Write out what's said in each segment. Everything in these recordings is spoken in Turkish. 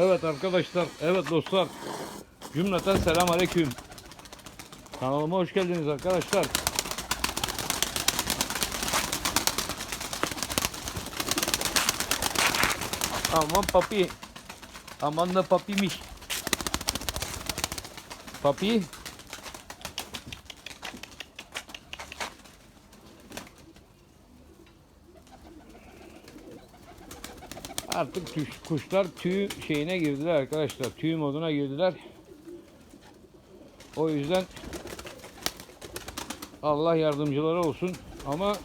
Evet arkadaşlar, evet dostlar. Cümleten selam aleyküm. Kanalıma hoş geldiniz arkadaşlar. Aman papi. Aman da papimiş. Papi. Artık kuş- kuşlar tüy şeyine girdiler arkadaşlar. Tüy moduna girdiler. O yüzden Allah yardımcıları olsun. Ama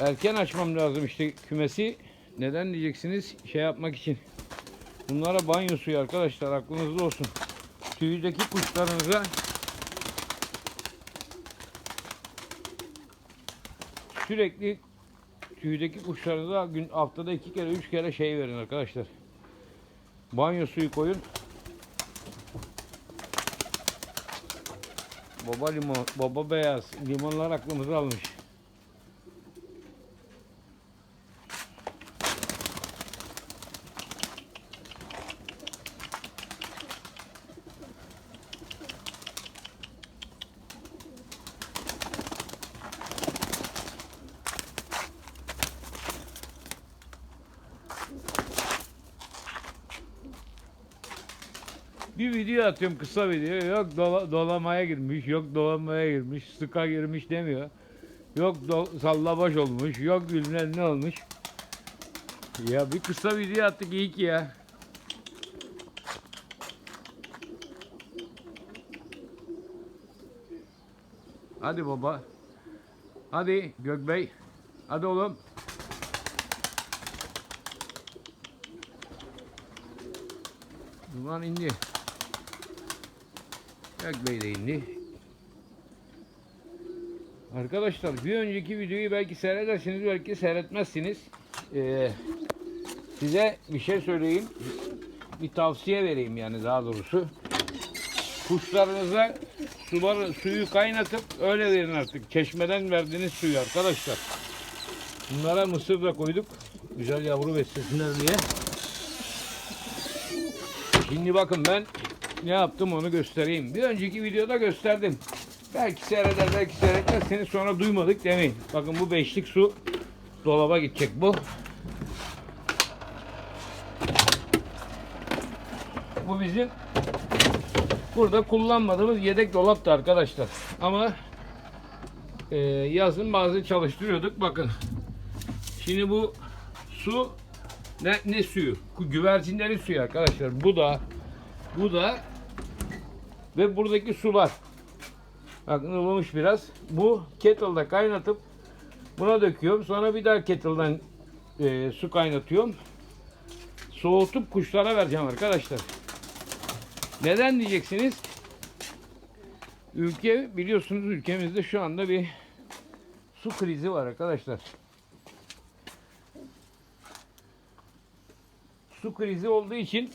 erken açmam lazım işte kümesi. Neden diyeceksiniz? Şey yapmak için. Bunlara banyo suyu arkadaşlar aklınızda olsun. Tüydeki kuşlarınıza sürekli tüydeki kuşlarınıza gün haftada iki kere üç kere şey verin arkadaşlar. Banyo suyu koyun. Baba limon, baba beyaz limonlar aklımıza almış. Bir video atıyorum kısa video. Yok dola- dolamaya girmiş, yok dolamaya girmiş, sıka girmiş demiyor. Yok do- sallabaş olmuş, yok bilmem ne olmuş. Ya bir kısa video attık iyi ki ya. Hadi baba. Hadi Gökbey. Hadi oğlum. Duman indi. Gökbey de indi. Arkadaşlar bir önceki videoyu belki seyredersiniz belki seyretmezsiniz. Ee, size bir şey söyleyeyim. Bir tavsiye vereyim yani daha doğrusu. Kuşlarınıza suları, suyu kaynatıp öyle verin artık. Çeşmeden verdiğiniz suyu arkadaşlar. Bunlara mısır da koyduk. Güzel yavru beslesinler diye. Şimdi bakın ben ne yaptım onu göstereyim. Bir önceki videoda gösterdim. Belki seyreder belki seyretmezseniz sonra duymadık demeyin. Bakın bu beşlik su dolaba gidecek bu. Bu bizim burada kullanmadığımız yedek dolaptı arkadaşlar. Ama e, yazın bazı çalıştırıyorduk. Bakın. Şimdi bu su ne, ne suyu? Güvercinlerin suyu arkadaşlar. Bu da bu da ve buradaki sular. Bakın ılımış biraz. Bu kettle'da kaynatıp buna döküyorum. Sonra bir daha kettle'dan e, su kaynatıyorum. Soğutup kuşlara vereceğim arkadaşlar. Neden diyeceksiniz? Ülke biliyorsunuz ülkemizde şu anda bir su krizi var arkadaşlar. Su krizi olduğu için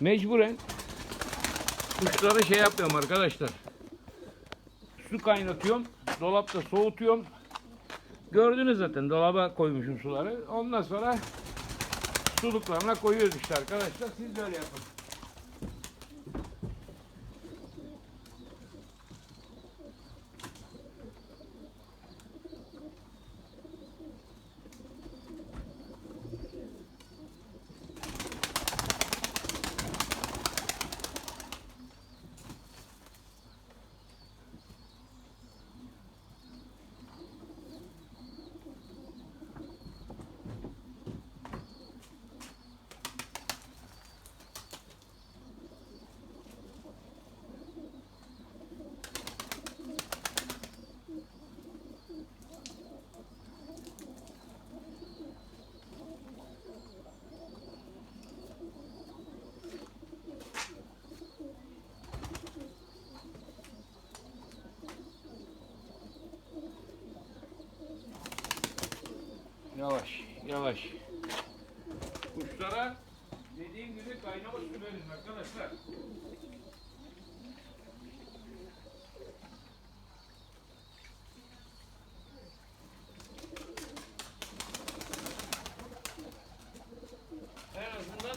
mecburen kuşlara şey yapıyorum arkadaşlar. Su kaynatıyorum. Dolapta soğutuyorum. Gördünüz zaten dolaba koymuşum suları. Ondan sonra suluklarına koyuyoruz işte arkadaşlar. Siz de öyle yapın. Yavaş, yavaş. Kuşlara dediğim gibi kaynama su verin arkadaşlar. En azından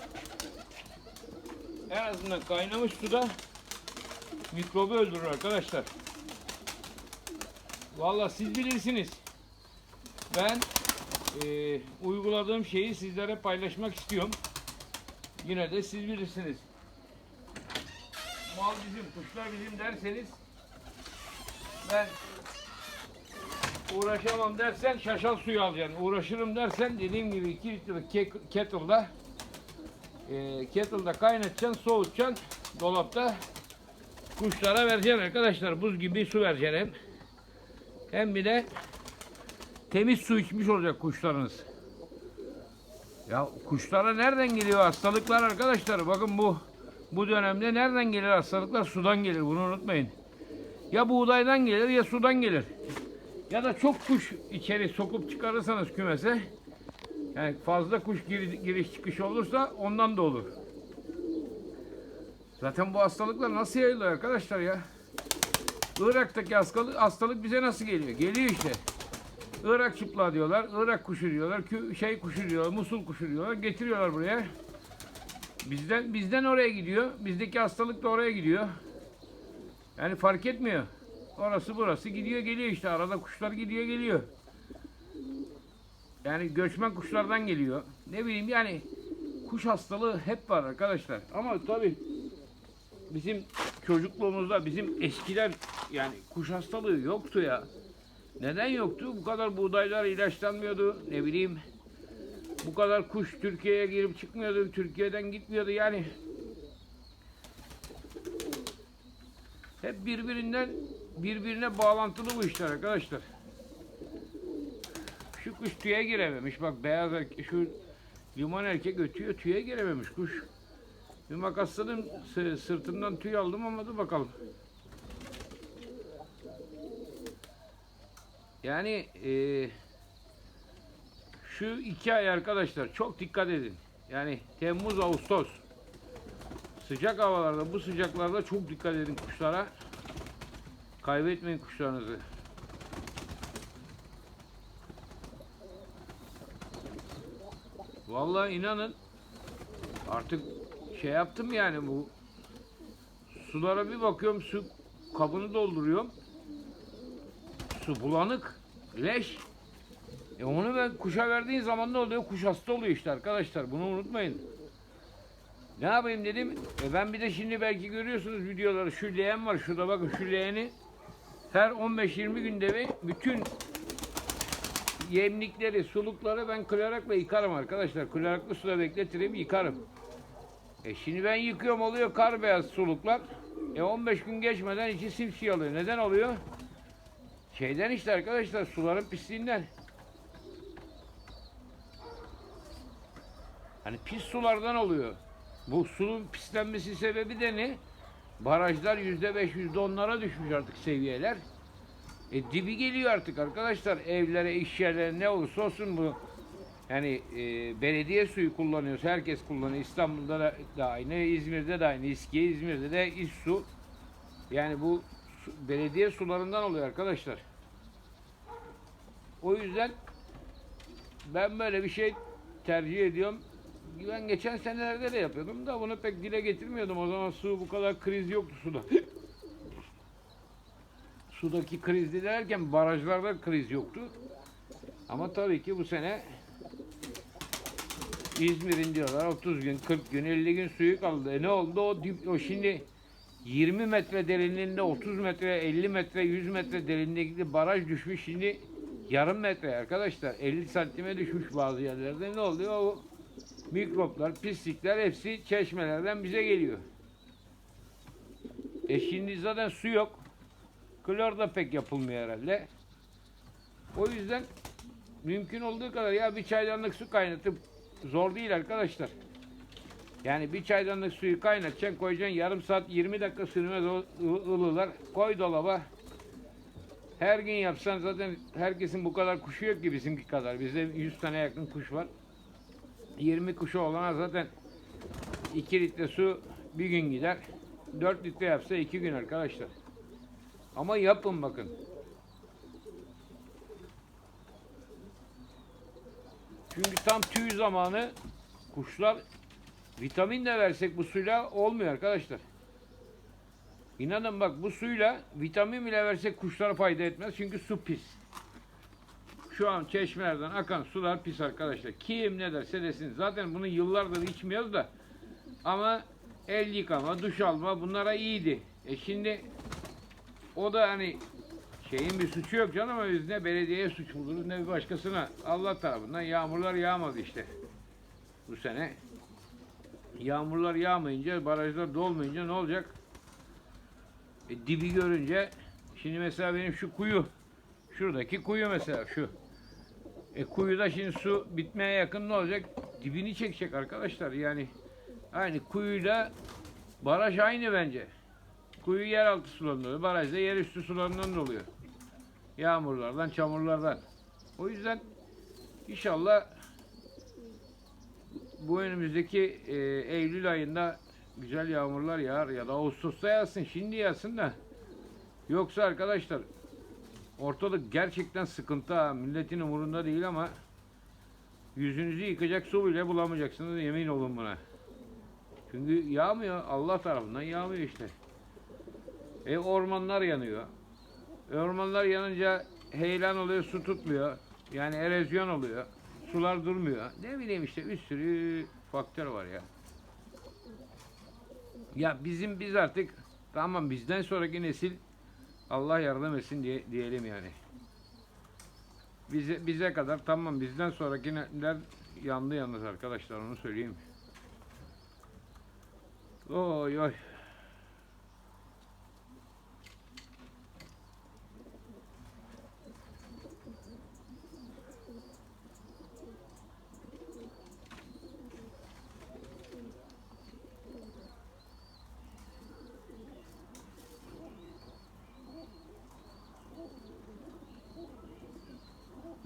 En azından kaynamış suda mikrobu öldürür arkadaşlar. Vallahi siz bilirsiniz. Ben eee, uyguladığım şeyi sizlere paylaşmak istiyorum. Yine de siz bilirsiniz. Mal bizim, kuşlar bizim derseniz ben uğraşamam dersen şaşal suyu alacaksın. Uğraşırım dersen dediğim gibi 2 litrelik ke- kettle'da e, kettle'da kaynatacaksın, soğutacaksın dolapta kuşlara vereceksin arkadaşlar. Buz gibi su vereceksin hem. Hem bir de temiz su içmiş olacak kuşlarınız. Ya kuşlara nereden geliyor hastalıklar arkadaşlar? Bakın bu bu dönemde nereden gelir hastalıklar? Sudan gelir. Bunu unutmayın. Ya buğdaydan gelir ya sudan gelir. Ya da çok kuş içeri sokup çıkarırsanız kümese yani fazla kuş gir- giriş çıkış olursa ondan da olur. Zaten bu hastalıklar nasıl yayılıyor arkadaşlar ya? Irak'taki hastalık, hastalık bize nasıl geliyor? Geliyor işte. Irak çıplağı diyorlar, Irak kuşu diyorlar, şey kuşu diyorlar, Musul kuşu diyorlar. Getiriyorlar buraya. Bizden bizden oraya gidiyor. Bizdeki hastalık da oraya gidiyor. Yani fark etmiyor. Orası burası gidiyor geliyor işte. Arada kuşlar gidiyor geliyor. Yani göçmen kuşlardan geliyor. Ne bileyim yani kuş hastalığı hep var arkadaşlar. Ama tabii bizim çocukluğumuzda bizim eskiler yani kuş hastalığı yoktu ya. Neden yoktu? Bu kadar buğdaylar ilaçlanmıyordu. Ne bileyim bu kadar kuş Türkiye'ye girip çıkmıyordu. Türkiye'den gitmiyordu yani. Hep birbirinden birbirine bağlantılı bu işler arkadaşlar. Şu kuş tüye girememiş. Bak beyaz erkek, şu liman erkek ötüyor tüye girememiş kuş. Bir makasladım sı- sırtından tüy aldım ama dur bakalım. Yani eee şu iki ay arkadaşlar çok dikkat edin. Yani Temmuz, Ağustos sıcak havalarda bu sıcaklarda çok dikkat edin kuşlara. Kaybetmeyin kuşlarınızı. Vallahi inanın artık şey yaptım yani bu sulara bir bakıyorum su kabını dolduruyorum. Su bulanık, leş. E onu ben kuşa verdiğin zaman ne oluyor? Kuş hasta oluyor işte arkadaşlar. Bunu unutmayın. Ne yapayım dedim. E ben bir de şimdi belki görüyorsunuz videoları. Şu leğen var. Şurada bakın şu leğeni. Her 15-20 günde bir bütün yemlikleri, sulukları ben klorakla yıkarım arkadaşlar. Kloraklı suda bekletirim, yıkarım. E şimdi ben yıkıyorum oluyor kar beyaz suluklar. E 15 gün geçmeden içi simsiyah oluyor. Neden oluyor? Şeyden işte arkadaşlar suların pisliğinden. Hani pis sulardan oluyor. Bu suyun pislenmesi sebebi de ne? Barajlar yüzde beş, yüzde onlara düşmüş artık seviyeler. E dibi geliyor artık arkadaşlar. Evlere, iş yerlerine ne olursa olsun bu. Yani e, belediye suyu kullanıyoruz. Herkes kullanıyor. İstanbul'da da, da aynı, İzmir'de de aynı. İskiye, İzmir'de de iç su. Yani bu belediye sularından oluyor arkadaşlar. O yüzden ben böyle bir şey tercih ediyorum. Ben geçen senelerde de yapıyordum da bunu pek dile getirmiyordum. O zaman su bu kadar kriz yoktu suda. Sudaki kriz derken barajlarda kriz yoktu. Ama tabii ki bu sene İzmir'in diyorlar 30 gün, 40 gün, 50 gün suyu kaldı. E ne oldu? O, o şimdi 20 metre derinliğinde 30 metre, 50 metre, 100 metre derinliğinde baraj düşmüş. Şimdi yarım metre arkadaşlar. 50 santime düşmüş bazı yerlerde. Ne oluyor? O mikroplar, pislikler hepsi çeşmelerden bize geliyor. E şimdi zaten su yok. Klor da pek yapılmıyor herhalde. O yüzden mümkün olduğu kadar ya bir çaydanlık su kaynatıp zor değil arkadaşlar. Yani bir çaydanlık suyu kaynatacaksın, koyacaksın yarım saat 20 dakika sürmez ılılar. Koy dolaba. Her gün yapsan zaten herkesin bu kadar kuşu yok ki bizimki kadar. Bizde 100 tane yakın kuş var. 20 kuşu olana zaten 2 litre su bir gün gider. 4 litre yapsa 2 gün arkadaşlar. Ama yapın bakın. Çünkü tam tüy zamanı kuşlar Vitamin de versek bu suyla olmuyor arkadaşlar. İnanın bak bu suyla vitamin bile versek kuşlara fayda etmez. Çünkü su pis. Şu an çeşmelerden akan sular pis arkadaşlar. Kim ne derse desin. Zaten bunu yıllardır içmiyoruz da. Ama el yıkama, duş alma bunlara iyiydi. E şimdi o da hani şeyin bir suçu yok canım ama biz ne belediyeye suç buluruz ne bir başkasına. Allah tarafından yağmurlar yağmadı işte bu sene. Yağmurlar yağmayınca, barajlar dolmayınca ne olacak? E, dibi görünce, şimdi mesela benim şu kuyu, şuradaki kuyu mesela şu. E kuyuda şimdi su bitmeye yakın ne olacak? Dibini çekecek arkadaşlar yani. Aynı kuyuyla baraj aynı bence. Kuyu yeraltı sularından oluyor. Baraj da yerüstü sularından oluyor. Yağmurlardan, çamurlardan. O yüzden inşallah bu önümüzdeki e, Eylül ayında güzel yağmurlar yağar ya da Ağustos'ta yağsın. Şimdi yağsın da. Yoksa arkadaşlar ortalık gerçekten sıkıntı ha. Milletin umurunda değil ama yüzünüzü yıkacak su bile bulamayacaksınız yemin olun buna. Çünkü yağmıyor. Allah tarafından yağmıyor işte. E ormanlar yanıyor. E, ormanlar yanınca heyelan oluyor, su tutmuyor. Yani erozyon oluyor. Sular durmuyor. Ne bileyim işte bir sürü faktör var ya. Ya bizim biz artık tamam bizden sonraki nesil Allah yardım etsin diye diyelim yani. Bize bize kadar tamam bizden sonrakiler yandı yalnız arkadaşlar onu söyleyeyim. Oy oy.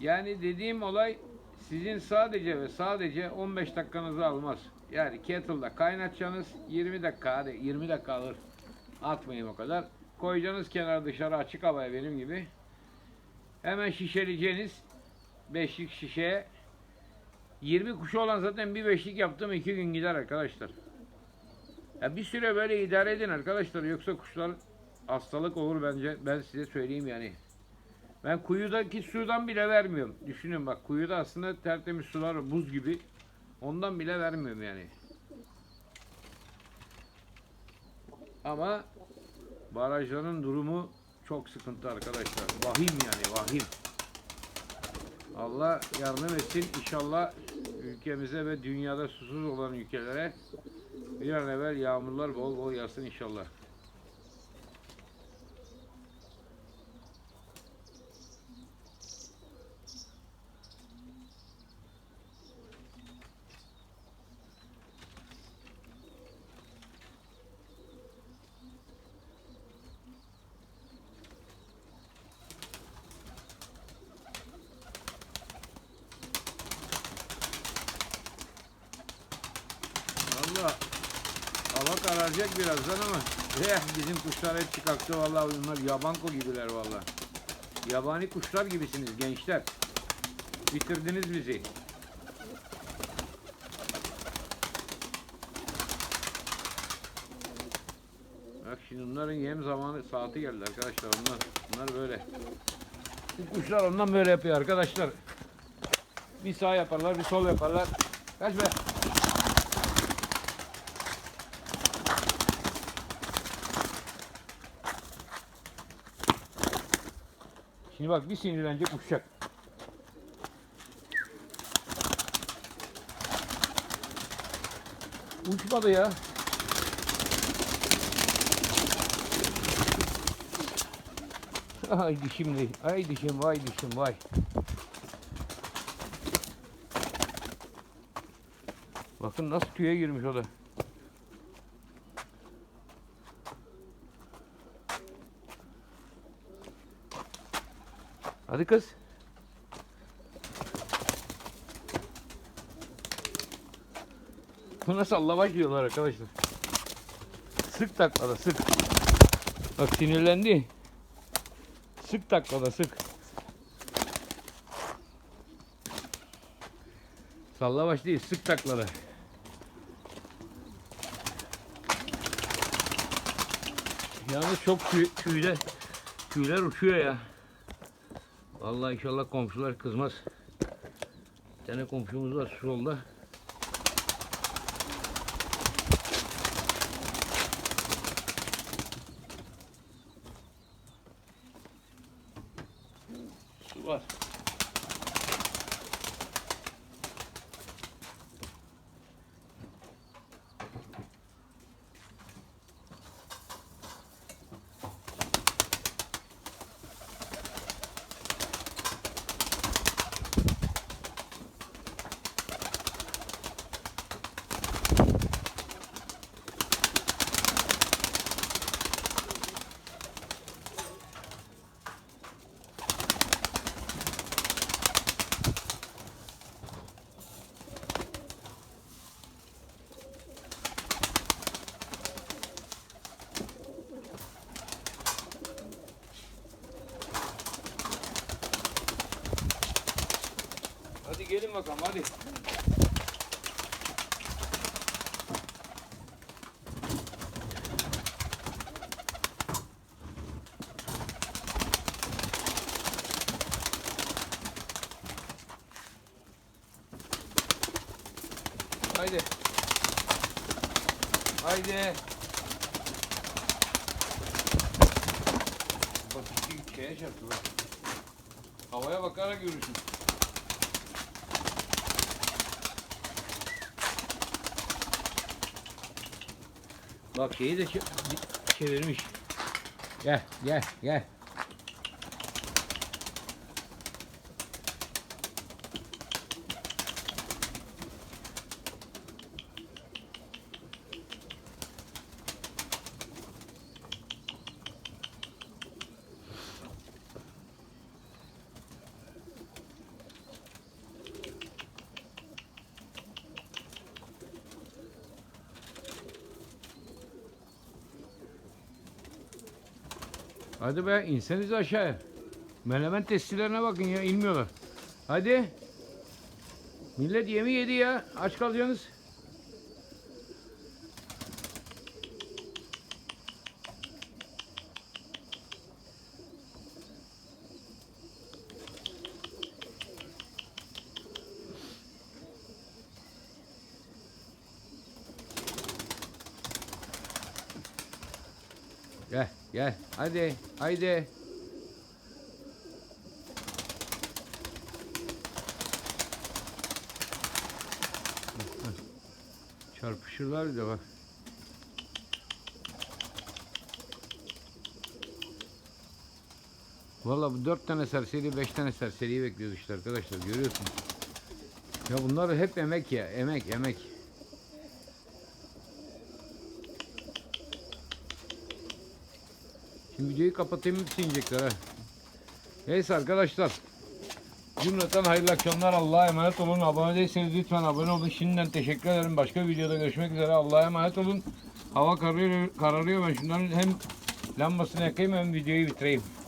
Yani dediğim olay sizin sadece ve sadece 15 dakikanızı almaz. Yani kettle'da kaynatacaksınız 20 dakika hadi 20 dakika alır. Atmayın o kadar. Koyacaksınız kenara dışarı açık havaya benim gibi. Hemen şişeleyeceğiniz beşlik şişeye 20 kuşu olan zaten bir beşlik yaptım 2 gün gider arkadaşlar. Ya bir süre böyle idare edin arkadaşlar yoksa kuşlar hastalık olur bence ben size söyleyeyim yani. Ben kuyudaki sudan bile vermiyorum. Düşünün bak kuyuda aslında tertemiz sular buz gibi. Ondan bile vermiyorum yani. Ama barajların durumu çok sıkıntı arkadaşlar. Vahim yani vahim. Allah yardım etsin. İnşallah ülkemize ve dünyada susuz olan ülkelere bir an evvel yağmurlar bol bol yağsın inşallah. Valla hava kararacak birazdan ama eh, bizim kuşlar hep kalktı vallahi bunlar yabanko gibiler vallahi. Yabani kuşlar gibisiniz gençler. Bitirdiniz bizi. Bak şimdi bunların yem zamanı saati geldi arkadaşlar onlar. Bunlar böyle. Bu kuşlar ondan böyle yapıyor arkadaşlar. Bir sağ yaparlar bir sol yaparlar. Kaç be. Şimdi bak bir sinirlenecek uçacak. Uçmadı ya. Ay dişim değil. Ay dişim vay dişim vay. Bakın nasıl tüye girmiş o da. Hadi kız. Buna sallama yiyorlar arkadaşlar. Sık taklada sık. Bak sinirlendi. Sık taklada sık. Sallavaş değil sık taklada. Yalnız çok tüy, tüyler, tüyler uçuyor ya. Vallahi inşallah komşular kızmaz. Bir tane komşumuz var şu solda. Su var. Hadi gelin bakalım hadi. Haydi. Haydi. Bak iki şeye çarptı bak. Havaya bakarak yürüsün. Bak şeyi de çe- çevirmiş. Gel gel gel. Hadi be inseniz aşağıya. Menemen testilerine bakın ya inmiyorlar. Hadi. Millet yemi yedi ya. Aç kalacaksınız. Gel gel hadi haydi. Çarpışırlar bir de bak. Valla bu dört tane serseri, beş tane serseriyi bekliyoruz işte arkadaşlar görüyorsun. Ya bunlar hep emek ya, emek, emek. Şimdi videoyu kapatayım sinecekler ha. Neyse arkadaşlar. Cümleten hayırlı akşamlar. Allah'a emanet olun. Abone değilseniz lütfen abone olun. Şimdiden teşekkür ederim. Başka videoda görüşmek üzere. Allah'a emanet olun. Hava kararıyor, kararıyor. Ben şunların hem lambasını yakayım hem videoyu bitireyim.